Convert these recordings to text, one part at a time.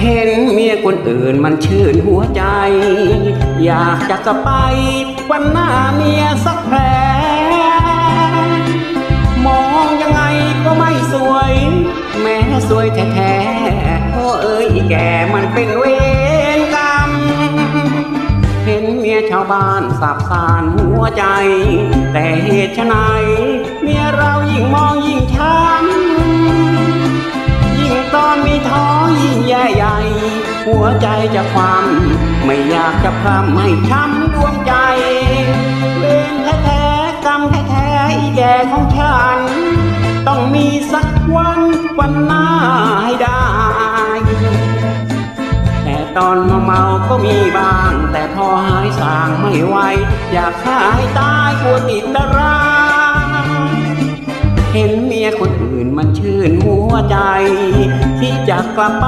เห็นเมียคนอื่นมันชื่นหัวใจ อยากจะกลับไป วันหน้าเมียสักแผลมองยังไงก็ไม่สวย แม้สวยแท้ๆโอ้เอ้ยแกมันเป็นเวรกรรม เห็นเมียชาวบ้านสาบสานหัวใจ แต่เหตุไฉนเมียเรายิ่งมองยิ่งช้ หัวใจจะความไม่อยากจะพรำให้ช้ำดวงใจ เวรแท้ๆกรรมแท้ๆอีแก่ของฉัน ต้องมีสักวันวันหน้าให้ได้ แต่ตอนมาเมาก็มีบ้าง แต่พอหายสางไม่ไหวอยากฆ่าให้ตายกลัวติดตารางเห็นเมียคนอื่นมันชื่นหัวใจ จะกลับไป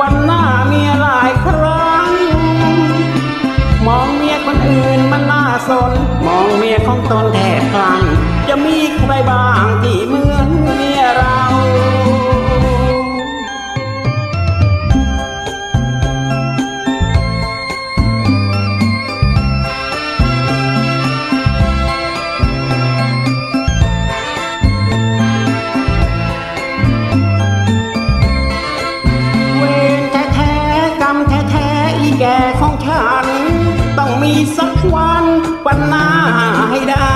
วันหน้าเมียหลายครั้ง มองเมียคนอื่นมันน่าสน มองเมียของตนแทบคลังจะมีใครบ้าง สักวันวันหน้าให้ได้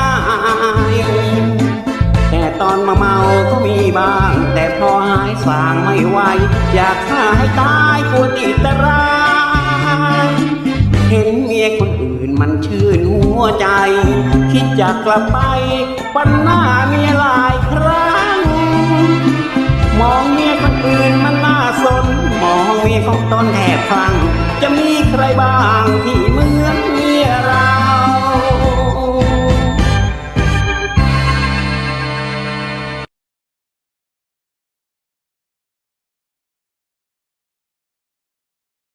แต่ตอนมาเมาก็มีบ้าง แต่พอหายสางไม่ไหว อยากฆ่าให้ตายกลัวติดตารางเห็นเมียคนอื่นมันชื่นหัวใจ คิดจะกลับไปวันหน้าเมียหลายครั้ง มองเมียคนอื่นมันน่าสน มองเมียของตนแทบคลั่งจะมีใครบ้างที่เหมือน